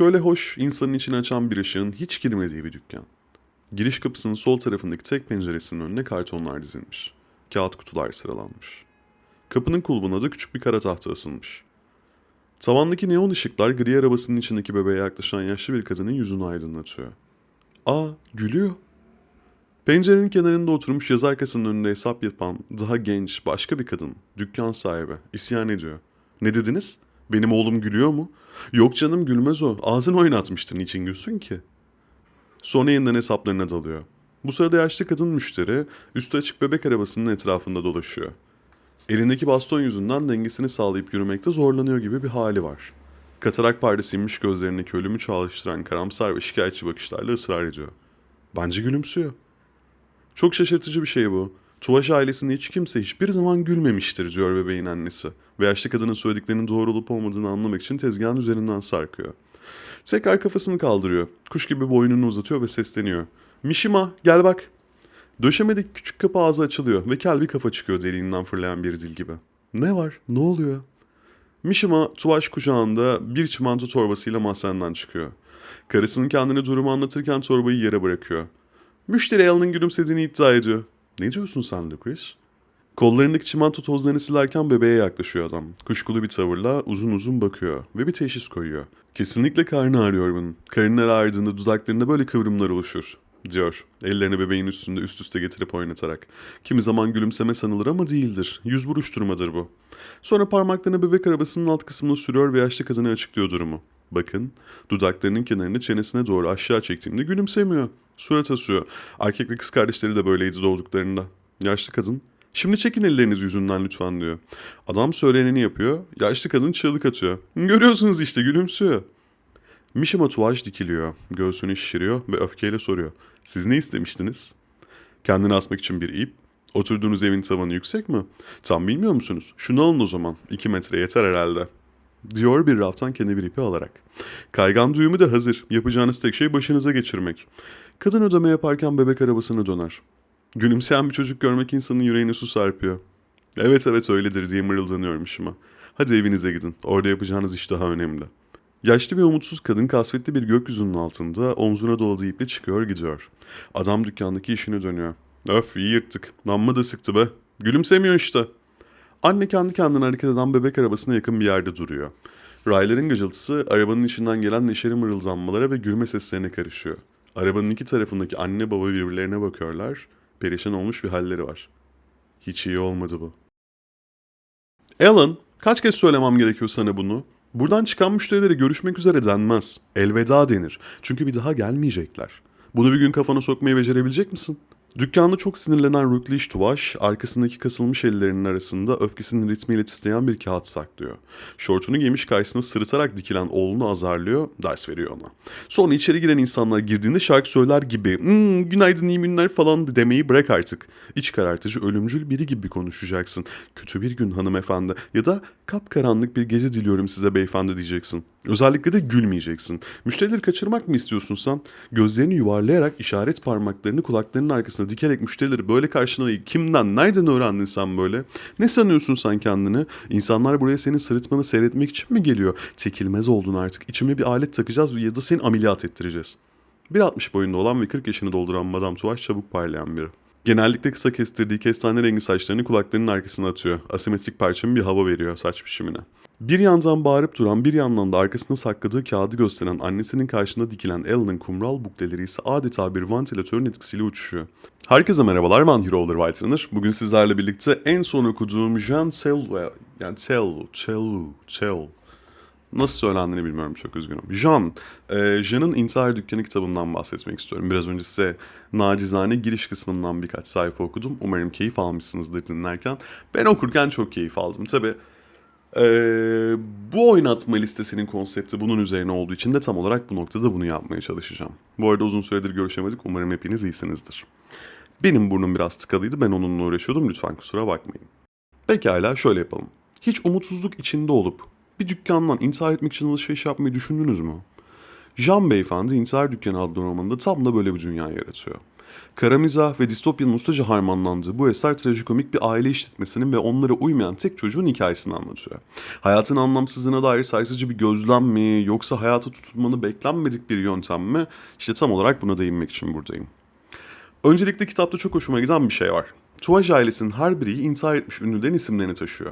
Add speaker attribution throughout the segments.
Speaker 1: Şöyle hoş, insanın içini açan bir ışığın hiç girmediği bir dükkan. Giriş kapısının sol tarafındaki tek penceresinin önüne kartonlar dizilmiş. Kağıt kutular sıralanmış. Kapının kulbuna da küçük bir kara tahta asılmış. Tavandaki neon ışıklar gri arabasının içindeki bebeğe yaklaşan yaşlı bir kadının yüzünü aydınlatıyor. Aa, gülüyor. Pencerenin kenarında oturmuş yazı arkasının önünde hesap yapan daha genç başka bir kadın, dükkan sahibi, isyan ediyor. Ne dediniz? Benim oğlum gülüyor mu? Yok canım gülmez o. Ağzını oynatmıştır. Niçin gülsün ki? Sonra yeniden hesaplarına dalıyor. Bu sırada yaşlı kadın müşteri üstü açık bebek arabasının etrafında dolaşıyor. Elindeki baston yüzünden dengesini sağlayıp yürümekte zorlanıyor gibi bir hali var. Katarak perdesi inmiş gözlerindeki ölümü çalıştıran karamsar ve şikayetçi bakışlarla ısrar ediyor. Bence gülümsüyor. Çok şaşırtıcı bir şey bu. Tuvaş ailesinde hiç kimse hiçbir zaman gülmemiştir diyor bebeğin annesi. Ve yaşlı kadının söylediklerinin doğru olup olmadığını anlamak için tezgahın üzerinden sarkıyor. Tekrar kafasını kaldırıyor. Kuş gibi boynunu uzatıyor ve sesleniyor. Mişima gel bak. Döşemedeki küçük kapı ağzı açılıyor ve kel bir kafa çıkıyor deliğinden fırlayan bir dil gibi. Ne var? Ne oluyor? Mişima tuvaş kucağında bir çimento torbasıyla mahzenden çıkıyor. Karısının kendine durumu anlatırken torbayı yere bırakıyor. Müşteri Alan'ın gülümsediğini iddia ediyor. Ne diyorsun sen Lucas? Kollarındaki çimento tozlarını silerken bebeğe yaklaşıyor adam. Kuşkulu bir tavırla uzun uzun bakıyor ve bir teşhis koyuyor. Kesinlikle karnı ağrıyor bunun. Karınları ağrıdığında dudaklarında böyle kıvrımlar oluşur diyor. Ellerini bebeğin üstünde üst üste getirip oynatarak. Kimi zaman gülümseme sanılır ama değildir. Yüz buruşturmadır bu. Sonra parmaklarını bebek arabasının alt kısmına sürüyor ve yaşlı kadına açıklıyor durumu. Bakın, dudaklarının kenarını çenesine doğru aşağı çektiğimde gülümsemiyor. Surat asıyor. Erkek ve kız kardeşleri de böyleydi doğduklarında. Yaşlı kadın, şimdi çekin ellerinizi yüzünden lütfen diyor. Adam söyleneni yapıyor, yaşlı kadın çığlık atıyor. Görüyorsunuz işte gülümsüyor. Mişima tuvaş dikiliyor, göğsünü şişiriyor ve öfkeyle soruyor. Siz ne istemiştiniz? Kendini asmak için bir ip. Oturduğunuz evin tavanı yüksek mi? Tam bilmiyor musunuz? Şunu alın o zaman. İki metre yeter herhalde. Diyor bir raftan kendi bir ipi alarak. Kaygan düğümü de hazır. Yapacağınız tek şey başınıza geçirmek. Kadın ödeme yaparken bebek arabasına döner. Gülümseyen bir çocuk görmek insanın yüreğine su sarpıyor. Evet evet öyledir diye mırıldanıyormuş ama. Hadi evinize gidin. Orada yapacağınız iş daha önemli. Yaşlı ve umutsuz kadın kasvetli bir gökyüzünün altında omzuna doladığı iple çıkıyor gidiyor. Adam dükkandaki işine dönüyor. Öf iyi yırttık. Namma da sıktı be. Gülümsemiyor işte. Anne kendi kendine hareket eden bebek arabasına yakın bir yerde duruyor. Rayların gıcıltısı arabanın içinden gelen neşeli mırıldanmalara ve gülme seslerine karışıyor. Arabanın iki tarafındaki anne baba birbirlerine bakıyorlar. Perişan olmuş bir halleri var. Hiç iyi olmadı bu. Alan, kaç kez söylemem gerekiyor sana bunu? Buradan çıkan müşterilere görüşmek üzere denmez. Elveda denir. Çünkü bir daha gelmeyecekler. Bunu bir gün kafana sokmayı becerebilecek misin? Dükkanda çok sinirlenen Rutliş Tuvaş, arkasındaki kasılmış ellerinin arasında öfkesinin ritmiyle titreyen bir kağıt saklıyor. Şortunu giymiş karşısına sırıtarak dikilen oğlunu azarlıyor, ders veriyor ona. Sonra içeri giren insanlar girdiğinde şarkı söyler gibi hmm, günaydın iyi günler falan demeyi bırak artık. İç karartıcı ölümcül biri gibi konuşacaksın. Kötü bir gün hanımefendi ya da kapkaranlık bir gece diliyorum size beyefendi diyeceksin. Özellikle de gülmeyeceksin. Müşterileri kaçırmak mı istiyorsun sen? Gözlerini yuvarlayarak işaret parmaklarını kulaklarının arkasına dikerek müşterileri böyle karşılamayı kimden, nereden öğrendin sen böyle? Ne sanıyorsun sen kendini? İnsanlar buraya senin sırıtmanı seyretmek için mi geliyor? Çekilmez oldun artık. İçime bir alet takacağız ya da seni ameliyat ettireceğiz. 1.60 boyunda olan ve 40 yaşını dolduran Madame Tuvaş çabuk parlayan biri. Genellikle kısa kestirdiği kestane rengi saçlarını kulaklarının arkasına atıyor. Asimetrik parçamı bir hava veriyor saç biçimine. Bir yandan bağırıp duran bir yandan da arkasında sakladığı kağıdı gösteren annesinin karşısında dikilen Ellen'ın kumral bukleleri ise adeta bir vantilatörün etkisiyle uçuşuyor. Herkese merhabalar ben Hero Olur Whiterunner. Bugün sizlerle birlikte en son okuduğum Jean Tell, yani Tell, Tell, Tell, Nasıl söylendiğini bilmiyorum çok üzgünüm. Jean, e, Jean'ın İntihar Dükkanı kitabından bahsetmek istiyorum. Biraz önce size nacizane giriş kısmından birkaç sayfa okudum. Umarım keyif almışsınızdır dinlerken. Ben okurken çok keyif aldım. Tabi e, bu oynatma listesinin konsepti bunun üzerine olduğu için de tam olarak bu noktada bunu yapmaya çalışacağım. Bu arada uzun süredir görüşemedik. Umarım hepiniz iyisinizdir. Benim burnum biraz tıkalıydı. Ben onunla uğraşıyordum. Lütfen kusura bakmayın. Pekala şöyle yapalım. Hiç umutsuzluk içinde olup bir dükkandan intihar etmek için alışveriş yapmayı düşündünüz mü? Jean Beyefendi İntihar Dükkanı adlı romanında tam da böyle bir dünya yaratıyor. Kara mizah ve distopyanın ustaca harmanlandığı bu eser trajikomik bir aile işletmesinin ve onlara uymayan tek çocuğun hikayesini anlatıyor. Hayatın anlamsızlığına dair sarsıcı bir gözlem mi yoksa hayata tutunmanı beklenmedik bir yöntem mi? İşte tam olarak buna değinmek için buradayım. Öncelikle kitapta çok hoşuma giden bir şey var. Tuvaj ailesinin her biri intihar etmiş ünlülerin isimlerini taşıyor.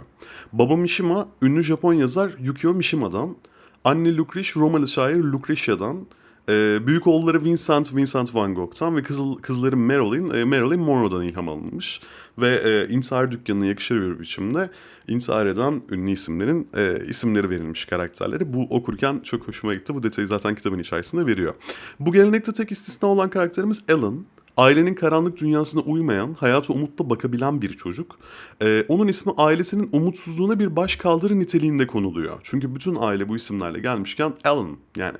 Speaker 1: Baba Mishima, ünlü Japon yazar Yukio Mishima'dan, anne Lucretia, Romalı şair Lucretia'dan, e, büyük oğulları Vincent, Vincent van Gogh'tan ve kızıl, kızları Marilyn, e, Marilyn Monroe'dan ilham alınmış. Ve e, intihar dükkanına yakışır bir biçimde intihar eden ünlü isimlerin e, isimleri verilmiş karakterleri. Bu okurken çok hoşuma gitti. Bu detayı zaten kitabın içerisinde veriyor. Bu gelenekte tek istisna olan karakterimiz Alan. Ailenin karanlık dünyasına uymayan, hayata umutla bakabilen bir çocuk. Ee, onun ismi ailesinin umutsuzluğuna bir baş kaldırı niteliğinde konuluyor. Çünkü bütün aile bu isimlerle gelmişken Alan yani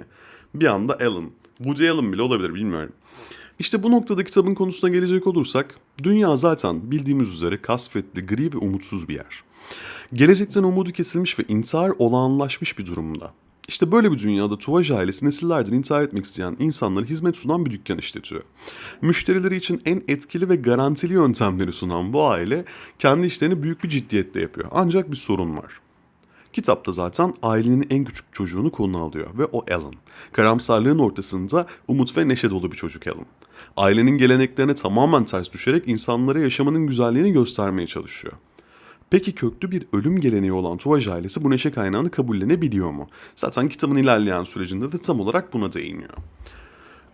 Speaker 1: bir anda Alan. Woody Allen bile olabilir bilmiyorum. İşte bu noktada kitabın konusuna gelecek olursak, dünya zaten bildiğimiz üzere kasvetli, gri ve umutsuz bir yer. Gelecekten umudu kesilmiş ve intihar olağanlaşmış bir durumda. İşte böyle bir dünyada Tuvaj ailesi nesillerdir intihar etmek isteyen insanlara hizmet sunan bir dükkan işletiyor. Müşterileri için en etkili ve garantili yöntemleri sunan bu aile kendi işlerini büyük bir ciddiyetle yapıyor. Ancak bir sorun var. Kitapta zaten ailenin en küçük çocuğunu konu alıyor ve o Alan. Karamsarlığın ortasında umut ve neşe dolu bir çocuk Alan. Ailenin geleneklerine tamamen ters düşerek insanlara yaşamanın güzelliğini göstermeye çalışıyor. Peki köklü bir ölüm geleneği olan Tuvaj ailesi bu neşe kaynağını kabullenebiliyor mu? Zaten kitabın ilerleyen sürecinde de tam olarak buna değiniyor.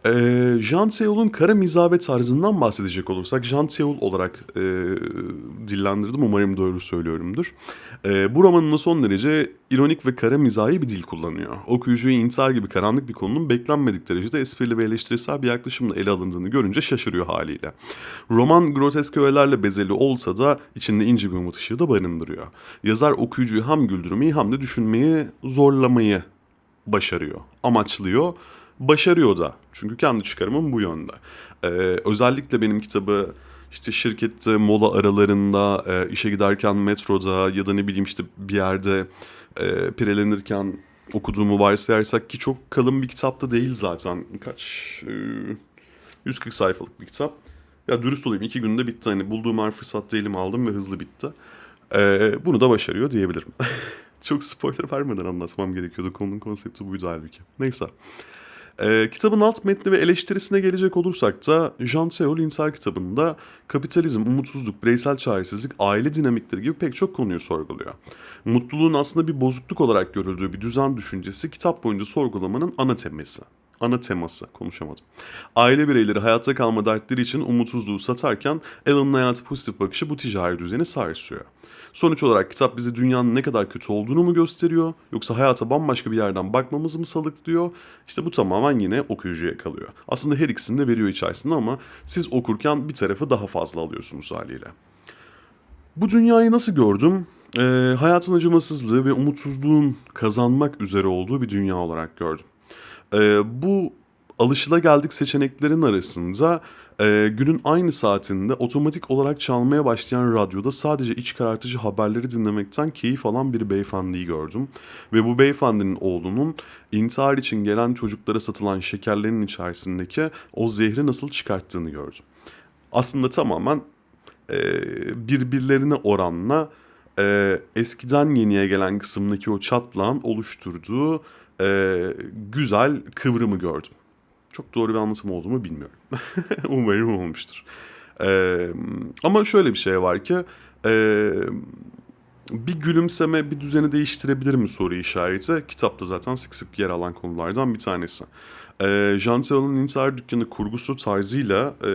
Speaker 1: Ee, Jean Seul'un kara mizah ve tarzından bahsedecek olursak Jean Seul olarak e, dillendirdim umarım doğru söylüyorumdur. E, bu romanında son derece ironik ve kara mizahi bir dil kullanıyor. Okuyucuyu intihar gibi karanlık bir konunun beklenmedik derecede esprili ve eleştirisel bir yaklaşımla ele alındığını görünce şaşırıyor haliyle. Roman grotesk öğelerle bezeli olsa da içinde ince bir umut ışığı da barındırıyor. Yazar okuyucuyu hem güldürmeyi hem de düşünmeyi zorlamayı başarıyor, amaçlıyor başarıyor da. Çünkü kendi çıkarımım bu yönde. Ee, özellikle benim kitabı işte şirkette mola aralarında, e, işe giderken metroda ya da ne bileyim işte bir yerde e, pirelenirken okuduğumu varsayarsak ki çok kalın bir kitap da değil zaten. Kaç? E, 140 sayfalık bir kitap. Ya dürüst olayım iki günde bitti. Hani bulduğum her fırsatta elime aldım ve hızlı bitti. E, bunu da başarıyor diyebilirim. çok spoiler vermeden anlatmam gerekiyordu. Konunun konsepti buydu halbuki. Neyse. Ee, kitabın alt metni ve eleştirisine gelecek olursak da Jean Seol İntihar kitabında kapitalizm, umutsuzluk, bireysel çaresizlik, aile dinamikleri gibi pek çok konuyu sorguluyor. Mutluluğun aslında bir bozukluk olarak görüldüğü bir düzen düşüncesi kitap boyunca sorgulamanın ana teması. Ana teması konuşamadım. Aile bireyleri hayatta kalma dertleri için umutsuzluğu satarken Alan'ın hayatı pozitif bakışı bu ticari düzeni sarsıyor. Sonuç olarak kitap bize dünyanın ne kadar kötü olduğunu mu gösteriyor yoksa hayata bambaşka bir yerden bakmamızı mı salıklıyor? İşte bu tamamen yine okuyucuya kalıyor. Aslında her ikisini de veriyor içerisinde ama siz okurken bir tarafı daha fazla alıyorsunuz haliyle. Bu dünyayı nasıl gördüm? Ee, hayatın acımasızlığı ve umutsuzluğun kazanmak üzere olduğu bir dünya olarak gördüm. Ee, bu alışılageldik seçeneklerin arasında e, günün aynı saatinde otomatik olarak çalmaya başlayan radyoda sadece iç karartıcı haberleri dinlemekten keyif alan bir beyefendiyi gördüm. Ve bu beyefendinin oğlunun intihar için gelen çocuklara satılan şekerlerin içerisindeki o zehri nasıl çıkarttığını gördüm. Aslında tamamen e, birbirlerine oranla e, eskiden yeniye gelen kısımdaki o çatlağın oluşturduğu e, güzel kıvrımı gördüm. Çok doğru bir anlatım olduğumu bilmiyorum. Umarım olmuştur. Ee, ama şöyle bir şey var ki e, bir gülümseme bir düzeni değiştirebilir mi soru işareti kitapta zaten sık sık yer alan konulardan bir tanesi. E, Jean Theo'nun intihar dükkanı kurgusu tarzıyla e,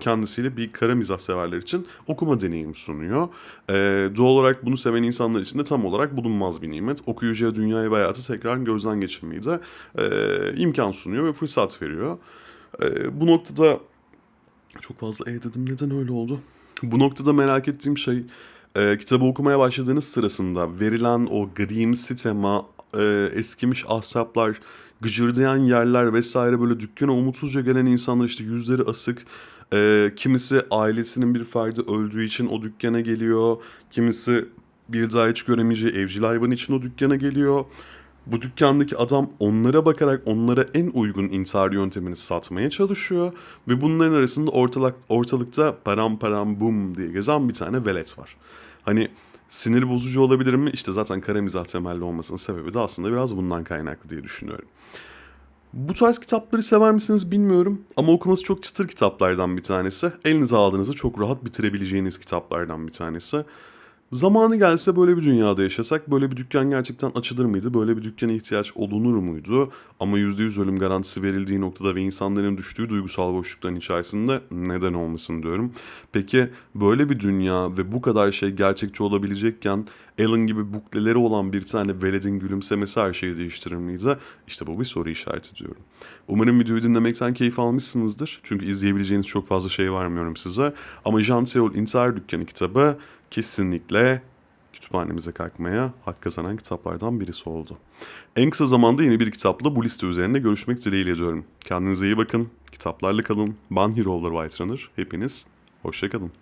Speaker 1: kendisiyle bir kara mizah severler için okuma deneyimi sunuyor. E, doğal olarak bunu seven insanlar için de tam olarak bulunmaz bir nimet. Okuyucuya dünyayı ve hayatı tekrar gözden geçirmeyi de e, imkan sunuyor ve fırsat veriyor. E, bu noktada çok fazla e dedim neden öyle oldu? Bu noktada merak ettiğim şey e, kitabı okumaya başladığınız sırasında verilen o grimsi tema, e, eskimiş ahşaplar, gıcırdayan yerler vesaire böyle dükkana umutsuzca gelen insanlar işte yüzleri asık. E, kimisi ailesinin bir ferdi öldüğü için o dükkana geliyor. Kimisi bir daha hiç göremeyeceği evcil hayvan için o dükkana geliyor. Bu dükkandaki adam onlara bakarak onlara en uygun intihar yöntemini satmaya çalışıyor ve bunların arasında ortalık, ortalıkta param param bum diye gezen bir tane velet var. Hani sinir bozucu olabilir mi? İşte zaten kara mizah temelli olmasının sebebi de aslında biraz bundan kaynaklı diye düşünüyorum. Bu tarz kitapları sever misiniz bilmiyorum ama okuması çok çıtır kitaplardan bir tanesi. Elinize aldığınızda çok rahat bitirebileceğiniz kitaplardan bir tanesi. Zamanı gelse böyle bir dünyada yaşasak böyle bir dükkan gerçekten açılır mıydı? Böyle bir dükkana ihtiyaç olunur muydu? Ama %100 ölüm garantisi verildiği noktada ve insanların düştüğü duygusal boşlukların içerisinde neden olmasın diyorum. Peki böyle bir dünya ve bu kadar şey gerçekçi olabilecekken Alan gibi bukleleri olan bir tane veledin gülümsemesi her şeyi değiştirir miydi? İşte bu bir soru işareti diyorum. Umarım videoyu dinlemekten keyif almışsınızdır. Çünkü izleyebileceğiniz çok fazla şey vermiyorum size. Ama Jean Seol İntihar Dükkanı kitabı kesinlikle kütüphanemize kalkmaya hak kazanan kitaplardan birisi oldu. En kısa zamanda yeni bir kitapla bu liste üzerinde görüşmek dileğiyle diyorum. Kendinize iyi bakın, kitaplarla kalın. Ben Hero White Runner. Hepiniz hoşçakalın.